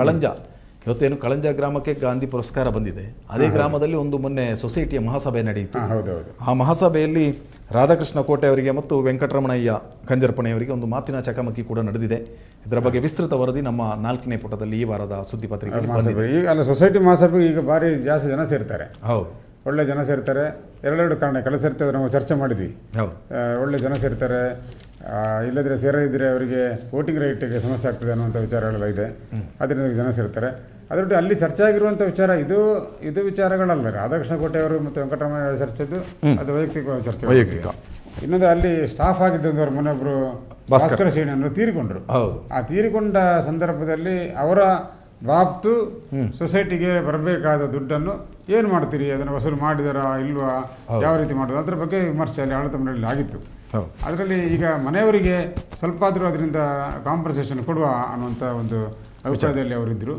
ಕಳಂಜ. ಇವತ್ತೇನು ಕಳಂಜ ಗ್ರಾಮಕ್ಕೆ ಗಾಂಧಿ ಪುರಸ್ಕಾರ ಬಂದಿದೆ. ಅದೇ ಗ್ರಾಮದಲ್ಲಿ ಒಂದು ಮೊನ್ನೆ ಸೊಸೈಟಿಯ ಮಹಾಸಭೆ ನಡೆಯಿತು. ಆ ಮಹಾಸಭೆಯಲ್ಲಿ ರಾಧಾಕೃಷ್ಣ ಕೋಟೆ ಅವರಿಗೆ ಮತ್ತು ವೆಂಕಟರಮಣಯ್ಯ ಕಂಜರ್ಪಣೆಯವರಿಗೆ ಒಂದು ಮಾತಿನ ಚಕಮಕಿ ಕೂಡ ನಡೆದಿದೆ. ಇದರ ಬಗ್ಗೆ ವಿಸ್ತೃತ ವರದಿ ನಮ್ಮ ನಾಲ್ಕನೇ ಪುಟದಲ್ಲಿ ಈ ವಾರದ ಸುದ್ದಿ ಪತ್ರಿಕೆ ಮಹಾಸಭೆ ಈಗ ಅಲ್ಲ ಸೊಸೈಟಿ ಮಹಾಸಭೆಗೆ ಈಗ ಭಾರಿ ಜಾಸ್ತಿ ಜನ ಸೇರ್ತಾರೆ. ಹೌದು. ಒಳ್ಳೆ ಜನ ಸೇರ್ತಾರೆ. ಎರಡೆರಡು ಕಾರಣ ಕೆಲಸ ಇರ್ತದೆ ನಾವು ಚರ್ಚೆ ಮಾಡಿದ್ವಿ. ಹೌದು. ಒಳ್ಳೆ ಜನ ಸೇರ್ತಾರೆ. ಇಲ್ಲದ್ರೆ ಸೇರದಿದ್ದರೆ ಅವರಿಗೆ ವೋಟಿಂಗ್ ರೈಟ್ಗೆ ಸಮಸ್ಯೆ ಆಗ್ತದೆ ಅನ್ನುವಂಥ ವಿಚಾರಗಳೆಲ್ಲ ಇದೆ. ಅದರಿಂದ ಜನ ಸೇರ್ತಾರೆ. ಅದರೊಟ್ಟಿಗೆ ಅಲ್ಲಿ ಚರ್ಚೆ ಆಗಿರುವಂಥ ವಿಚಾರ ಇದು ಇದು ವಿಚಾರಗಳಲ್ಲ. ರಾಧಾಕೃಷ್ಣ ಕೋಟೆ ಅವರು ಮತ್ತು ವೆಂಕಟರಾಮಯ್ಯ ಚರ್ಚೆದು ಅದು ವೈಯಕ್ತಿಕ ಚರ್ಚೆ ವೈಯಕ್ತಿಕ. ಇನ್ನೊಂದು ಅಲ್ಲಿ ಸ್ಟಾಫ್ ಆಗಿದ್ದಂಥವ್ರು ಮೊನ್ನೊಬ್ಬರು ಭಾಸ್ಕರ. ಶ್ರೇಣಿ ತೀರಿಕೊಂಡರು ತೀರಿಕೊಂಡ್ರು. ಹೌದು. ಆ ತೀರಿಕೊಂಡ ಸಂದರ್ಭದಲ್ಲಿ ಅವರ ಬಾಬ್ತು ಸೊಸೈಟಿಗೆ ಬರಬೇಕಾದ ದುಡ್ಡನ್ನು ಏನು ಮಾಡ್ತೀರಿ? ಅದನ್ನು ವಸೂಲು ಮಾಡಿದಾರಾ ಇಲ್ವಾ? ಯಾವ ರೀತಿ ಮಾಡೋದು ಅದರ ಬಗ್ಗೆ ವಿಮರ್ಶೆ ಅಲ್ಲಿ ಆಡಳಿತ ಮಂಡಳಿಯಲ್ಲಿ ಆಗಿತ್ತು. ಅದರಲ್ಲಿ ಈಗ ಮನೆಯವರಿಗೆ ಸ್ವಲ್ಪ ಆದರೂ ಅದರಿಂದ ಕಾಂಪನ್ಸೇಷನ್ ಕೊಡುವ ಅನ್ನುವಂಥ ಒಂದು ವಿಚಾರದಲ್ಲಿ ಅವರಿದ್ದರು.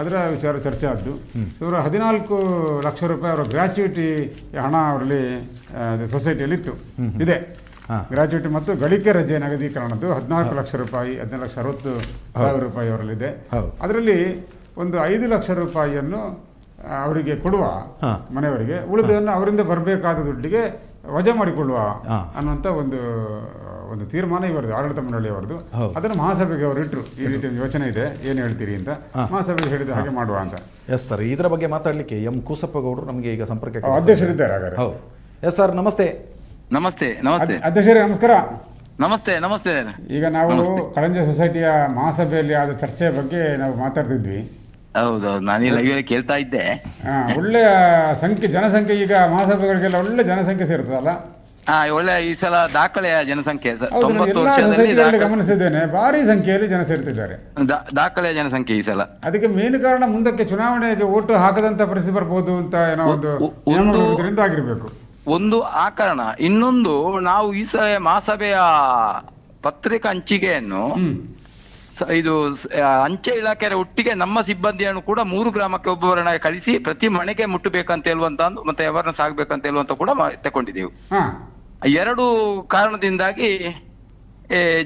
ಅದರ ವಿಚಾರ ಚರ್ಚೆ ಆದ್ದು. ಇವರು ಹದಿನಾಲ್ಕು ಲಕ್ಷ ರೂಪಾಯಿ ಅವರ ಗ್ರ್ಯಾಚ್ಯುಟಿ ಹಣ ಅವರಲ್ಲಿ ಸೊಸೈಟಿಯಲ್ಲಿ ಇತ್ತು ಇದೆ. ಹಾ. ಗ್ರಾಚ್ಯುಟಿ ಮತ್ತು ಗಳಿಕೆ ರಜೆ ನಗದೀಕರಣದ್ದು ಹದಿನಾಲ್ಕು ಲಕ್ಷ ರೂಪಾಯಿ ಹದಿನಾಲ್ಕು ಲಕ್ಷ ಅರವತ್ತು ಸಾವಿರ ರೂಪಾಯಿ ಅವರಲ್ಲಿದೆ ಅದರಲ್ಲಿ ಒಂದು ಐದು ಲಕ್ಷ ರೂಪಾಯಿಯನ್ನು ಅವರಿಗೆ ಕೊಡುವ. ಮನೆಯವರಿಗೆ ಉಳಿದನ್ನು ಅವರಿಂದ ಬರಬೇಕಾದ ದುಡ್ಡಿಗೆ ವಜಾ ಮಾಡಿಕೊಳ್ಳುವ. ಅನ್ನುವಂಥ ಒಂದು ಒಂದು ತೀರ್ಮಾನ ಇವರದು ಆಡಳಿತ ಮಂಡಳಿಯವರದು. ಅದನ್ನು ಮಹಾಸಭೆಗೆ ಅವರು ಇಟ್ಟರು ಈ ರೀತಿ ಒಂದು ಯೋಚನೆ ಇದೆ. ಏನು ಹೇಳ್ತೀರಿ ಅಂತ. ಮಹಾಸಭೆಗೆ ಹೇಳಿದ ಹಾಗೆ ಮಾಡುವ ಅಂತ. ಎಸ್ ಸರ್ ಇದರ ಬಗ್ಗೆ ಮಾತಾಡಲಿಕ್ಕೆ ಎಂ ಕೂಸಪ್ಪಗೌಡರು ನಮಗೆ ಈಗ ಸಂಪರ್ಕ ಅಧ್ಯಕ್ಷರಿದ್ದಾರೆ ಹಾಗಾದ್ರೆ. ಹೌದು. ಎಸ್ ಸರ್ ನಮಸ್ತೆ. ನಮಸ್ತೆ ನಮಸ್ತೆ. ಅಧ್ಯಕ್ಷರೇ ನಮಸ್ಕಾರ. ನಮಸ್ತೆ ನಮಸ್ತೆ. ಈಗ ನಾವು ಕಳಂಜ ಸೊಸೈಟಿಯ ಮಹಾಸಭೆಯಲ್ಲಿ ಆದ ಚರ್ಚೆ ಬಗ್ಗೆ ನಾವು ಮಾತಾಡ್ತಿದ್ವಿ. ಹೌದೌದು ನಾನು ಲೈವ್ ಕೇಳ್ತಾ ಇದ್ದೆ. ಒಳ್ಳೆಯ ಸಂಖ್ಯೆ ಜನಸಂಖ್ಯೆ ಈಗ ಮಹಾಸಭೆಗಳಿಗೆಲ್ಲ ಒಳ್ಳೆ ಜನಸಂಖ್ಯೆ ಸೇರ್ತದಲ್ಲ? ಹಾ ಒಳ್ಳೆ ಈ ಸಲ ದಾಖಲೆಯ ಜನಸಂಖ್ಯೆ ತೊಂಬತ್ತು ವರ್ಷದಲ್ಲಿ ಗಮನಿಸಿದ್ದೇನೆ. ಭಾರಿ ಸಂಖ್ಯೆಯಲ್ಲಿ ಜನ ಸೇರ್ತಿದ್ದಾರೆ. ದಾಖಲೆಯ ಜನಸಂಖ್ಯೆ ಈ ಸಲ. ಅದಕ್ಕೆ ಮೇನ್ ಕಾರಣ ಮುಂದಕ್ಕೆ ಚುನಾವಣೆಗೆ ಓಟು ಹಾಕದಂತ ಪರಿಸ್ಥಿತಿ ಬರ್ಬೋದು ಅಂತ ಏನೋ ಒಂದು ಆಗಿರ್ಬೇಕು ಒಂದು ಆ ಕಾರಣ ಇನ್ನೊಂದು ನಾವು ಈ ಸಲ ಮಹಾಸಭೆಯ ಪತ್ರಿಕಾ ಹಂಚಿಕೆಯನ್ನು ಇದು ಅಂಚೆ ಇಲಾಖೆಯ ಒಟ್ಟಿಗೆ ನಮ್ಮ ಸಿಬ್ಬಂದಿಯನ್ನು ಕೂಡ ಮೂರು ಗ್ರಾಮಕ್ಕೆ ಒಬ್ಬವರನ್ನ ಕಳಿಸಿ ಪ್ರತಿ ಮನೆಗೆ ಮುಟ್ಟಬೇಕಂತ ಹೇಳುವಂತ ಮತ್ತೆ ಅವರನ್ನ ಸಾಗಬೇಕಂತ ಹೇಳುವಂತ ಕೂಡ ತಗೊಂಡಿದ್ದೆವು ಎರಡು ಕಾರಣದಿಂದಾಗಿ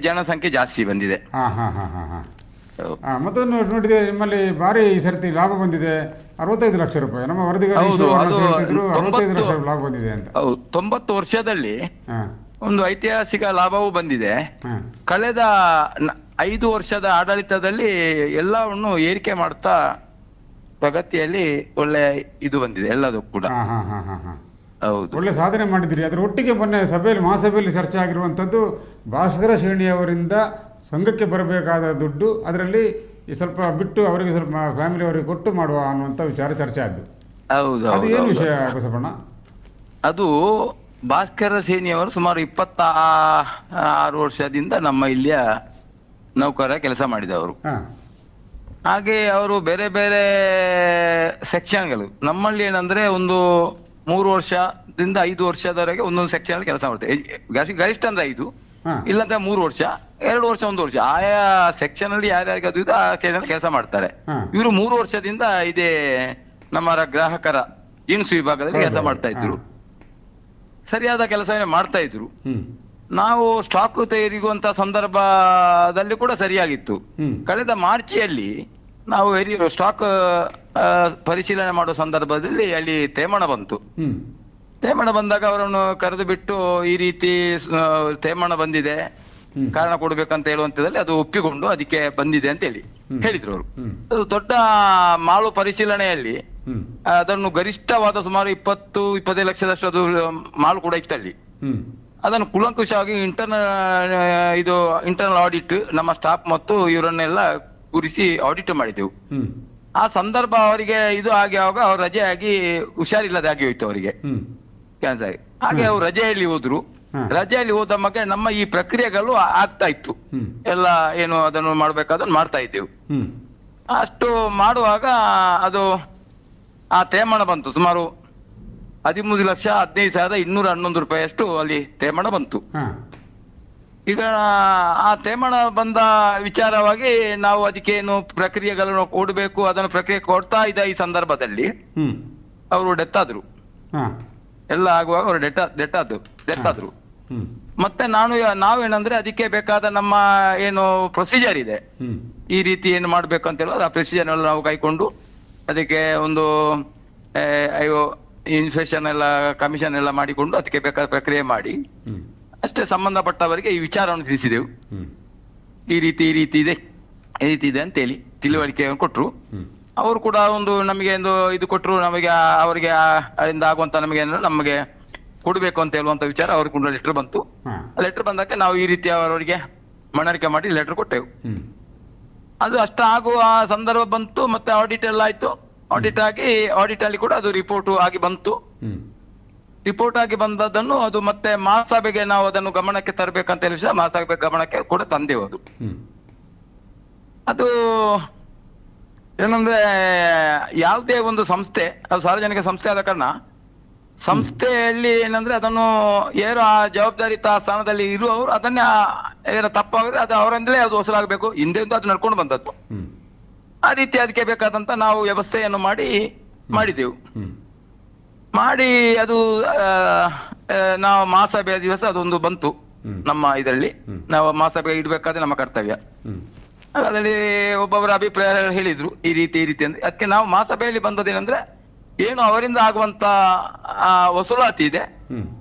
ಜನಸಂಖ್ಯೆ ಜಾಸ್ತಿ ಬಂದಿದೆ. ಮತ್ತೊಂದು ನೋಡಿದೆ ನಿಮ್ಮಲ್ಲಿ ಭಾರಿ ಈ ಸರ್ತಿ ಲಾಭ ಬಂದಿದೆ. ಅರವತ್ತೈದು ಲಕ್ಷ ರೂಪಾಯಿ. ನಮ್ಮ ಅರವತ್ತೈದು ಲಕ್ಷ ಲಾಭ ಬಂದಿದೆ ಅಂತ. ತೊಂಬತ್ತು ವರ್ಷದಲ್ಲಿ ಒಂದು ಐತಿಹಾಸಿಕ ಲಾಭವೂ ಬಂದಿದೆ. ಕಳೆದ ಐದು ವರ್ಷದ ಆಡಳಿತದಲ್ಲಿ ಎಲ್ಲವನ್ನು ಏರಿಕೆ ಮಾಡ್ತಾ ಪ್ರಗತಿಯಲ್ಲಿ ಒಳ್ಳೆ ಇದು ಬಂದಿದೆ ಎಲ್ಲದಕ್ಕೂ ಕೂಡ. ಹೌದು. ಒಳ್ಳೆ ಸಾಧನೆ ಮಾಡಿದ್ರಿ ಅದರ ಒಟ್ಟಿಗೆ ಮೊನ್ನೆ ಸಭೆಯಲ್ಲಿ ಮಹಾಸಭೆಯಲ್ಲಿ ಚರ್ಚೆ ಆಗಿರುವಂಥದ್ದು ಭಾಸ್ಕರ ಶ್ರೇಣಿಯವರಿಂದ ಸಂಘಕ್ಕೆ ಬರಬೇಕಾದ ದುಡ್ಡು ಅದರಲ್ಲಿ ಸ್ವಲ್ಪ ಬಿಟ್ಟು ಅವರಿಗೆ ಸ್ವಲ್ಪ ಫ್ಯಾಮಿಲಿ ಅವರಿಗೆ ಕೊಟ್ಟು ಮಾಡುವ ಅನ್ನುವಂಥ ವಿಚಾರ ಚರ್ಚೆ ಆದ್ದು. ಅದು ಏನು. ವಿಷಯ ಬಸವಣ್ಣ ಅದು ಭಾಸ್ಕರ ಸೇನಿಯವರು ಸುಮಾರು ಇಪ್ಪತ್ತ ಆರು ವರ್ಷದಿಂದ ನಮ್ಮ ಇಲ್ಲಿಯ ನೌಕರ ಕೆಲಸ ಮಾಡಿದವರು. ಹಾಗೆ ಅವರು ಬೇರೆ ಬೇರೆ ಸೆಕ್ಷನ್ಗಳು. ನಮ್ಮಲ್ಲಿ ಏನಂದ್ರೆ ಒಂದು ಮೂರು ವರ್ಷದಿಂದ ಐದು ವರ್ಷದವರೆಗೆ ಒಂದೊಂದು ಸೆಕ್ಷನ್ ಅಲ್ಲಿ ಕೆಲಸ ಮಾಡುತ್ತೆ ಗರಿ- ಗರಿಷ್ಠ ಅಂದ್ರೆ ಐದು. ಇಲ್ಲಂದ್ರೆ ಮೂರು ವರ್ಷ ಎರಡು ವರ್ಷ ಒಂದು ವರ್ಷ. ಆಯಾ ಸೆಕ್ಷನ್ ಅಲ್ಲಿ ಯಾರ್ಯಾರಿಗೆ ಅದು ಆ ಸೆಕ್ಷನ್ ಕೆಲಸ ಮಾಡ್ತಾರೆ. ಇವರು ಮೂರು ವರ್ಷದಿಂದ ಇದೇ ನಮ್ಮ ಗ್ರಾಹಕರ ಜೀನ್ಸ್ ವಿಭಾಗದಲ್ಲಿ ಕೆಲಸ ಮಾಡ್ತಾ ಇದ್ರು. ಸರಿಯಾದ ಕೆಲಸವನ್ನೇ ಮಾಡ್ತಾ ಇದ್ರು. ನಾವು ಸ್ಟಾಕ್ ತೆಗೆಯುವಂತ ಸಂದರ್ಭದಲ್ಲಿ ಕೂಡ ಸರಿಯಾಗಿತ್ತು. ಕಳೆದ ಮಾರ್ಚಿಯಲ್ಲಿ ನಾವು ಸ್ಟಾಕ್ ಪರಿಶೀಲನೆ ಮಾಡುವ ಸಂದರ್ಭದಲ್ಲಿ ಅಲ್ಲಿ ತೇಮಣ ಬಂತು. ಹ್ಮ್ ತೇಮಣ ಬಂದಾಗ ಅವರನ್ನು ಕರೆದು ಬಿಟ್ಟು ಈ ರೀತಿ ತೇಮಣ್ಣ ತೇಮಣ ಬಂದಿದೆ. ಕಾರಣ ಕೊಡ್ಬೇಕಂತ ಹೇಳುವಂತದಲ್ಲಿ ಅದು ಒಪ್ಪಿಕೊಂಡು ಅದಕ್ಕೆ ಬಂದಿದೆ ಅಂತ ಹೇಳಿ ಹೇಳಿದ್ರು ಅವರು. ಅದು ದೊಡ್ಡ ಮಾಳು ಪರಿಶೀಲನೆಯಲ್ಲಿ ಅದನ್ನು ಗರಿಷ್ಠವಾದ ಸುಮಾರು ಇಪ್ಪತ್ತು ಇಪ್ಪತ್ತೈದು ಲಕ್ಷದಷ್ಟು ಅದು ಮಾಲು ಕೂಡ ಇತ್ತು ಅಲ್ಲಿ. ಅದನ್ನು ಕುಲಂಕುಷವಾಗಿ ಇಂಟರ್ನಲ್ ಇದು ಇಂಟರ್ನಲ್ ಆಡಿಟ್ ನಮ್ಮ ಸ್ಟಾಫ್ ಮತ್ತು ಇವರನ್ನೆಲ್ಲ ಕೂರಿಸಿ ಆಡಿಟ್ ಮಾಡಿದೆವು. ಆ ಸಂದರ್ಭ ಅವರಿಗೆ ಇದು ಆಗಿ ಆವಾಗ ಅವ್ರು ರಜೆ ಆಗಿ ಹುಷಾರಿಲ್ಲದೆ ಆಗಿ ಹೋಯ್ತು ಅವರಿಗೆ. ಹ್ಮ್ ಕ್ಯಾನ್ಸರ್ ಆಗಿ ಹಾಗೆ ಅವ್ರು ರಜೆಯಲ್ಲಿ ಹೋದ್ರು. ರಜೆಯಲ್ಲಿ ಹೋದ ಮಗ ನಮ್ಮ ಈ ಪ್ರಕ್ರಿಯೆಗಳು ಆಗ್ತಾ ಇತ್ತು. ಎಲ್ಲ ಏನು ಅದನ್ನು ಮಾಡ್ಬೇಕಾದನ್ನು ಮಾಡ್ತಾ ಇದ್ದೆವು. ಅಷ್ಟು ಮಾಡುವಾಗ ಅದು ಆ ತೇಮಣ ಬಂತು. ಸುಮಾರು ಹದಿಮೂರು ಲಕ್ಷ ಹದಿನೈದು ಸಾವಿರದ ಇನ್ನೂರ ಹನ್ನೊಂದು ರೂಪಾಯಿ ಅಷ್ಟು ಅಲ್ಲಿ ತೇಮಣ ಬಂತು. ಈಗ ಆ ತೇಮಣ ಬಂದ ವಿಚಾರವಾಗಿ ನಾವು ಅದಕ್ಕೆ ಏನು ಪ್ರಕ್ರಿಯೆಗಳನ್ನು ಕೊಡಬೇಕು ಅದನ್ನು ಪ್ರಕ್ರಿಯೆ ಕೊಡ್ತಾ ಇದ್ದ ಈ ಸಂದರ್ಭದಲ್ಲಿ ಅವರು ಡೆತ್ ಆದ್ರು. ಎಲ್ಲ ಆಗುವಾಗ ಅವರು ಡೆಟ್ ಡೆಟ್ ಆದ್ರು. ಡೆತ್ ಆದ್ರು. ಮತ್ತೆ ನಾನು ನಾವೇನಂದ್ರೆ ಅದಕ್ಕೆ ಬೇಕಾದ ನಮ್ಮ ಏನು ಪ್ರೊಸೀಜರ್ ಇದೆ. ಈ ರೀತಿ ಏನು ಮಾಡ್ಬೇಕು ಅಂತ ಹೇಳೋದು ಆ ಪ್ರೊಸೀಜರ್ ಎಲ್ಲ ನಾವು ಕೈಕೊಂಡು ಅದಕ್ಕೆ ಒಂದು ಅಯ್ಯೋ ಇನ್ಫೆಕ್ಷನ್ ಎಲ್ಲ ಕಮಿಷನ್ ಎಲ್ಲ ಮಾಡಿಕೊಂಡು ಅದಕ್ಕೆ ಬೇಕಾದ ಪ್ರಕ್ರಿಯೆ ಮಾಡಿ. ಅಷ್ಟೇ ಸಂಬಂಧಪಟ್ಟವರಿಗೆ ಈ ವಿಚಾರವನ್ನು ತಿಳಿಸಿದೆವು. ಈ ರೀತಿ ಈ ರೀತಿ ಇದೆ. ಈ ರೀತಿ ಇದೆ ಅಂತ ಹೇಳಿ ತಿಳುವಳಿಕೆಯನ್ನು ಕೊಟ್ರು. ಹ್ಮ್. ಅವರು ಕೂಡ ಒಂದು ನಮಗೆ ಒಂದು ಇದು ಕೊಟ್ಟರು ನಮಗೆ ಅವರಿಗೆ ಅದರಿಂದ ಆಗುವಂತ ನಮಗೆ ನಮಗೆ ಕೊಡಬೇಕು ಅಂತ ಹೇಳುವಂತ ವಿಚಾರ ಅವ್ರಿಗೆ ಕೂಡ ಲೆಟರ್ ಬಂತು. ಲೆಟರ್ ಬಂದಾಗ ನಾವು ಈ ರೀತಿ ಅವರವರಿಗೆ ಮನವರಿಕೆ ಮಾಡಿ ಲೆಟರ್ ಕೊಟ್ಟೆವು. ಅದು ಅಷ್ಟ ಆಗುವ ಸಂದರ್ಭ ಬಂತು ಮತ್ತೆ ಆಡಿಟ್ ಎಲ್ಲ ಆಯ್ತು. ಆಡಿಟ್ ಆಗಿ ಆಡಿಟ್ ಅಲ್ಲಿ ಕೂಡ ಅದು ರಿಪೋರ್ಟ್ ಆಗಿ ಬಂತು. ರಿಪೋರ್ಟ್ ಆಗಿ ಬಂದದನ್ನು ಅದು ಮತ್ತೆ ಮಹಾಸಭೆಗೆ ನಾವು ಅದನ್ನು ಗಮನಕ್ಕೆ ತರಬೇಕಂತ ಹೇಳಿ ಮಹಾಸಭೆ ಗಮನಕ್ಕೆ ಕೂಡ ತಂದೆವು ಅದು. ಅದು ಏನಂದ್ರೆ ಯಾವುದೇ ಒಂದು ಸಂಸ್ಥೆ ಅದು ಸಾರ್ವಜನಿಕ ಸಂಸ್ಥೆ ಆದ ಕಾರಣ ಸಂಸ್ಥೆಯಲ್ಲಿ ಏನಂದ್ರೆ ಅದನ್ನು ಏನು ಆ ಜವಾಬ್ದಾರಿತ ಸ್ಥಾನದಲ್ಲಿ ಇರುವವರು ಅದನ್ನೇ ಏನ ತಪ್ಪಾದ್ರೆ ಅದು ಅವರಿಂದಲೇ ಅದು ವಸೂಲಾಗಬೇಕು ಹಿಂದೆಂದು ಅದು ನಡ್ಕೊಂಡು ಬಂದದ್ದು. ಆ ರೀತಿ ಅದಕ್ಕೆ ಬೇಕಾದಂತ ನಾವು ವ್ಯವಸ್ಥೆಯನ್ನು ಮಾಡಿ ಮಾಡಿದೆವು. ಮಾಡಿ ಅದು ನಾವು ಮಹಾಸಭೆಯ ದಿವಸ ಅದೊಂದು ಬಂತು. ನಮ್ಮ ಇದರಲ್ಲಿ. ನಾವು ಮಹಾಸಭೆ ಇಡಬೇಕಾದ್ರೆ ನಮ್ಮ ಕರ್ತವ್ಯ. ಅದರಲ್ಲಿ ಒಬ್ಬೊಬ್ಬರ ಅಭಿಪ್ರಾಯ ಹೇಳಿದ್ರು. ಈ ರೀತಿ ಈ ರೀತಿ ಅಂದ್ರೆ. ಅದಕ್ಕೆ ನಾವು ಮಹಾಸಭೆಯಲ್ಲಿ ಬಂದದೇನಂದ್ರೆ ಏನು ಅವರಿಂದ ಆಗುವಂತ ವಸೂಲಾತಿ ಇದೆ.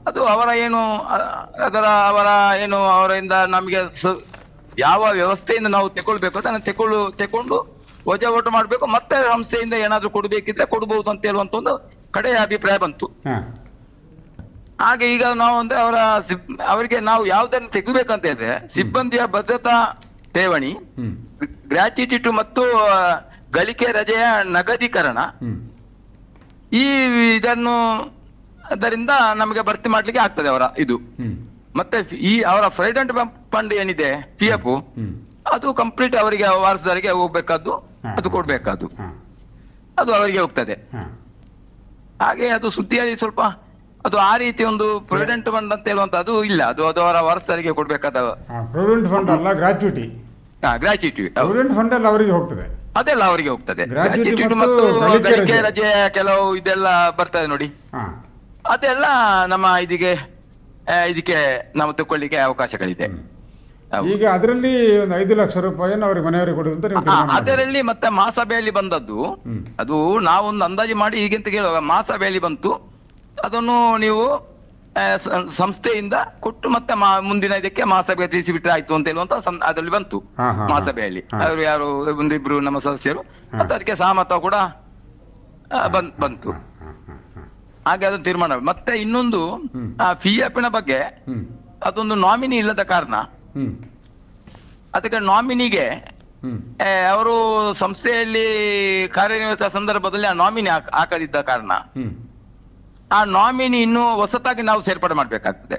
ಅದು ಅವರ ಏನು ಅದರ ಅವರ ಏನು ಅವರಿಂದ ನಮಗೆ ಯಾವ ವ್ಯವಸ್ಥೆಯಿಂದ ನಾವು ತೆಕೊಳ್ಬೇಕು ಅದನ್ನು ತಗೊಳ್ಳು ತಕೊಂಡು ಓಟ ಮಾಡಬೇಕು. ಮತ್ತೆ ಸಂಸ್ಥೆಯಿಂದ ಏನಾದ್ರೂ ಕೊಡಬೇಕಿದ್ರೆ ಕೊಡಬಹುದು ಅಂತ ಹೇಳುವಂತ ಒಂದು ಕಡೆಯ ಅಭಿಪ್ರಾಯ ಬಂತು. ಹಾಗೆ ಈಗ ನಾವು ಅಂದ್ರೆ ಅವರ ಅವರಿಗೆ ನಾವು ಯಾವ್ದನ್ನು ತೆಗಿಬೇಕಂತ ಹೇಳಿದ್ರೆ ಸಿಬ್ಬಂದಿಯ ಭದ್ರತಾ ಠೇವಣಿ ಗ್ರಾಚ್ಯುಟಿಟು ಗ್ರಾಚ್ಯುಟಿ ಮತ್ತು ಗಳಿಕೆ ರಜೆಯ ನಗದೀಕರಣ. ಈ ಇದನ್ನು ಅದರಿಂದ ನಮಗೆ ಭರ್ತಿ ಮಾಡ್ಲಿಕ್ಕೆ ಆಗ್ತದೆ ಅವರ ಇದು. ಮತ್ತೆ ಈ ಅವರ ಫ್ರೈಡೆಂಟ್ ಫಂಡ್ ಏನಿದೆ ಪಿ ಎಫ್ ಅದು ಕಂಪ್ಲೀಟ್ ಅವರಿಗೆ ವಾರಸದಾರಿಗೆ ಹೋಗ್ಬೇಕಾದ್ದು. ಅದು ಕೊಡ್ಬೇಕಾದ್ದು. ಅದು ಅವರಿಗೆ ಹೋಗ್ತದೆ. ಹಾಗೆ ಅದು ಸುದ್ದಿಯಲ್ಲಿ ಸ್ವಲ್ಪ ಅದು ಆ ರೀತಿ ಒಂದು ಪ್ರೊವಿಡೆಂಟ್ ಫಂಡ್ ಅಂತ ಹೇಳುವಂತ ಅದು ಇಲ್ಲ. ಅದು ಅದು ಅವರ ವಾರಸರಿಗೆ ಕೊಡ್ಬೇಕಾದ ಪ್ರೊವಿಡೆಂಟ್ ಫಂಡ್ ಅಲ್ಲ ಗ್ರಾಚ್ಯುಟಿ ಗ್ರಾಚ್ಯುಟಿ ಪ್ರೊವಿಡೆಂಟ್ ಫಂಡ್ ಅಲ್ಲಿ ಅವರಿಗೆ ಹೋಗ್ತದೆ. ಅದೆಲ್ಲ ಅವರಿಗೆ ಹೋಗ್ತದೆ. ಗ್ರಾಚ್ಯುಟಿ ಮತ್ತು ಗಳಿಕೆ ರಜೆ. ಕೆಲವು ಇದೆಲ್ಲ ಬರ್ತದೆ ನೋಡಿ. ಅದೆಲ್ಲ ನಮ್ಮ ಇದಕ್ಕೆ ಇದಕ್ಕೆ ನಾವು ತಕೊಳ್ಳಿಕ್ಕೆ ಅವಕಾಶಗಳಿದೆ. ಈಗ ಅದರಲ್ಲಿ ಒಂದು ಐದು ಲಕ್ಷ ರೂಪಾಯಿಯನ್ನು ಅವ್ರಿಗೆ ಮನೆಯವರಿಗೆ ಕೊಡುದು ಅಂತ ನೀವು ಆ, ಅದರಲ್ಲಿ ಮತ್ತೆ ಮಹಾಸಭೆಯಲ್ಲಿ ಬಂದದ್ದು. ಅದು ನಾವೊಂದು ಅಂದಾಜು ಮಾಡಿ ಈಗಿಂತ ಕೇಳುವಾಗ ಮಹಾಸಭೆಯಲ್ಲಿ ಬಂತು. ಅದನ್ನು ನೀವು ಸಂಸ್ಥೆಯಿಂದ ಕೊಟ್ಟು ಮತ್ತೆ ಮುಂದಿನ ಇದಕ್ಕೆ ಮಹಾಸಭೆಗೆ ತಿಳಿಸಿಬಿಟ್ರೆ ಆಯ್ತು ಅಂತ ಹೇಳುವಂತ ಅದರಲ್ಲಿ ಬಂತು. ಮಹಾಸಭೆಯಲ್ಲಿ. ಅವರು ಯಾರು ಒಂದಿಬ್ರು ನಮ್ಮ ಸದಸ್ಯರು. ಮತ್ತೆ ಅದಕ್ಕೆ ಸಹಮತ ಕೂಡ ಬಂತು. ಹಾಗೆ ಅದು ತೀರ್ಮಾನ ಮತ್ತೆ ಇನ್ನೊಂದು. ಆ ಫಿ ನ ಬಗ್ಗೆ ಅದೊಂದು ನಾಮಿನಿ ಇಲ್ಲದ ಕಾರಣ ಅದಕ್ಕೆ ನಾಮಿನಿಗೆ ಅವರು ಸಂಸ್ಥೆಯಲ್ಲಿ ಕಾರ್ಯನಿರ್ವಹಿಸಿದ ಸಂದರ್ಭದಲ್ಲಿ ಆ ನಾಮಿನಿ ಹಾಕ- ಹಾಕದಿದ್ದ ಕಾರಣ ಆ ನಾಮಿನಿ ಇನ್ನು ಹೊಸತಾಗಿ ನಾವು ಸೇರ್ಪಡೆ ಮಾಡಬೇಕಾಗ್ತದೆ.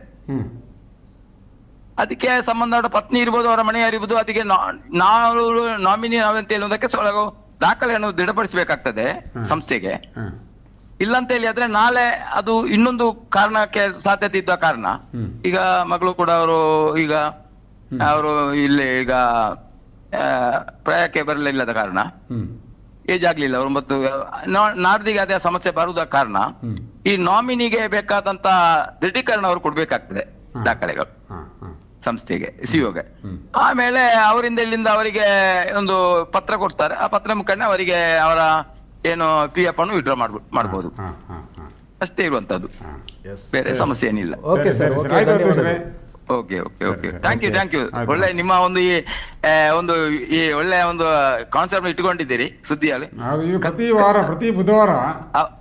ಅದಕ್ಕೆ ಸಂಬಂಧಪಟ್ಟ ಪತ್ನಿ ಇರ್ಬೋದು ಅವರ ಮನೆಯವರಿರ್ಬೋದು ಅದಕ್ಕೆ ನಾವು ನಾಮಿನಿ ನಾವಂತ ಹೇಳುವುದಕ್ಕೆ ಸ್ವಲ್ಪ ದಾಖಲೆಯನ್ನು ದೃಢಪಡಿಸಬೇಕಾಗ್ತದೆ ಸಂಸ್ಥೆಗೆ. ಇಲ್ಲಂತ ಹೇಳಿ ಆದ್ರೆ ನಾಳೆ ಅದು ಇನ್ನೊಂದು ಕಾರಣಕ್ಕೆ ಸಾಧ್ಯತೆ ಇದ್ದ ಕಾರಣ. ಈಗ ಮಗಳು ಕೂಡ ಅವರು ಈಗ ಅವರು ಇಲ್ಲಿ ಈಗ ಪ್ರಯಾಕ್ಕೆ ಬರಲಿಲ್ಲದ ಕಾರಣ. ಏಜ್ ಆಗ್ಲಿಲ್ಲ ಅವರು ಮತ್ತು ನಾಡ್ದಿಗೆ ಅದೇ ಸಮಸ್ಯೆ ಬರುವುದ ಕಾರಣ ಈ ನಾಮಿನಿಗೆ ಬೇಕಾದಂತ ದೃಢೀಕರಣ ಅವರು ಕೊಡ್ಬೇಕಾಗ್ತದೆ ದಾಖಲೆಗಳು ಸಂಸ್ಥೆಗೆ ಸಿಒಗೆ ಆಮೇಲೆ ಅವರಿಂದ ಇಲ್ಲಿಂದ ಅವರಿಗೆ ಒಂದು ಪತ್ರ ಕೊಡ್ತಾರೆ. ಆ ಪತ್ರ ಮುಖಂಡ ಅವರಿಗೆ ಅವರ ಏನು ಪಿ ಎಫ್ ಅನ್ನು ವಿಡ್ರಾ ಮಾಡ್ಬೋದು. ಮಾಡ್ಬೋದು ಅಷ್ಟೇ ಇರುವಂತದ್ದು. ಎಸ್ ಬೇರೆ ಸಮಸ್ಯೆ ಏನಿಲ್ಲ. Okay okay. Okay thank you thank you ಒಳ್ಳೆ ನಿಮ್ಮ ಒಂದು ಈ ಒಂದು ಈ ಒಳ್ಳೆ ಒಂದು ಕಾನ್ಸೆಪ್ಟ್ ಇಟ್ಕೊಂಡಿದ್ದೀರಿ ಸುದ್ದಿಯಲ್ಲಿ. ನಾವು ಈ ಪ್ರತಿ ವಾರ ಪ್ರತಿ ಬುಧವಾರ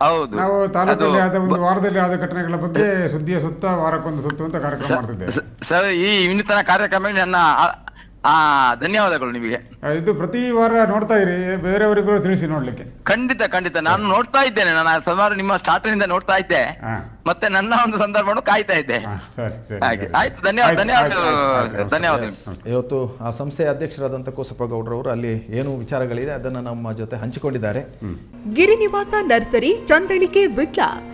ಹೌದು. ನಾವು ತಾಲೂಕಲ್ಲಿ ಆದ ಒಂದು ವಾರದಲ್ಲಿ ಆದ ಘಟನೆಗಳ ಬಗ್ಗೆ ಸುದ್ದಿಯ ಸುತ್ತ ವಾರಕ್ಕೊಂದು ಸುತ್ತು ಅಂತ ಕಾರ್ಯಕ್ರಮ ಮಾಡ್ತಿದ್ದೇವೆ. ಸರ್ ಈ ವಿನೂತನ ಕಾರ್ಯಕ್ರಮ ನನ್ನ ಆ- ಆ ಧನ್ಯವಾದಗಳು ನಿಮಗೆ. ಇದು ಪ್ರತಿ ವಾರ ನೋಡ್ತಾ ಇರಿ ಬೇರೆಯವರಿಗೂ ತಿಳಿಸಿ ನೋಡ್ಲಿಕ್ಕೆ. ಖಂಡಿತ ಖಂಡಿತ. ನಾನು ನೋಡ್ತಾ ಇದ್ದೇನೆ. ನಾನು ಸುಮಾರು ನಿಮ್ಮ ಸ್ಟಾರ್ಟಿಂದ ನೋಡ್ತಾ ಇದ್ದೆ. ಮತ್ತೆ ನನ್ನ ಒಂದು ಸಂದರ್ಭವನ್ನು ಕಾಯ್ತಾ ಇದ್ದೆ. ಸರಿ ಸರಿ ಹಾಗೆ. ಆಯ್ತು, ಧನ್ಯವಾದ, ಧನ್ಯವಾದ. ಧನ್ಯವಾದ. ಇವತ್ತು ಆ ಸಂಸ್ಥೆಯ ಅಧ್ಯಕ್ಷರಾದಂಥ ಕೋಸಪ್ಪ ಗೌಡ್ರವರು ಅಲ್ಲಿ ಏನು ವಿಚಾರಗಳಿದೆ ಅದನ್ನ ನಮ್ಮ ಜೊತೆ ಹಂಚಿಕೊಂಡಿದ್ದಾರೆ. ಗಿರಿನಿವಾಸ ನರ್ಸರಿ ಚಂದಳಿಕೆ ವಿಟ್ಲ.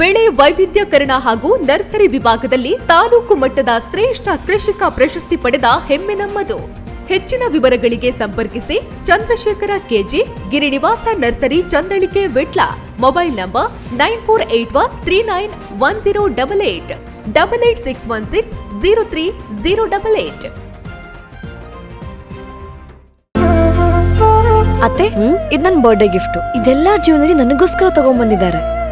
ಬೆಳೆ ವೈವಿಧ್ಯಕರಣ ಹಾಗೂ ನರ್ಸರಿ ವಿಭಾಗದಲ್ಲಿ ತಾಲೂಕು ಮಟ್ಟದ ಶ್ರೇಷ್ಠ ಕೃಷಿಕ ಪ್ರಶಸ್ತಿ ಪಡೆದ ಹೆಮ್ಮೆ ನಮ್ಮದು. ಹೆಚ್ಚಿನ ವಿವರಗಳಿಗೆ ಸಂಪರ್ಕಿಸಿ Chandrashekara KG Girinivasa nursery Chandalike Vitla. Mobile number nine four eight one three nine one zero double eight double eight six one six zero three zero double eight. ಅತ್ತೆ ಇದು ನನ್ನ ಬರ್ಡೇ ಗಿಫ್ಟ್ ಇದೆಲ್ಲ ಜೀವನದಲ್ಲಿ ನನಗೋಸ್ಕರ ತಗೊಂಡ್ಬಂದಿದ್ದಾರೆ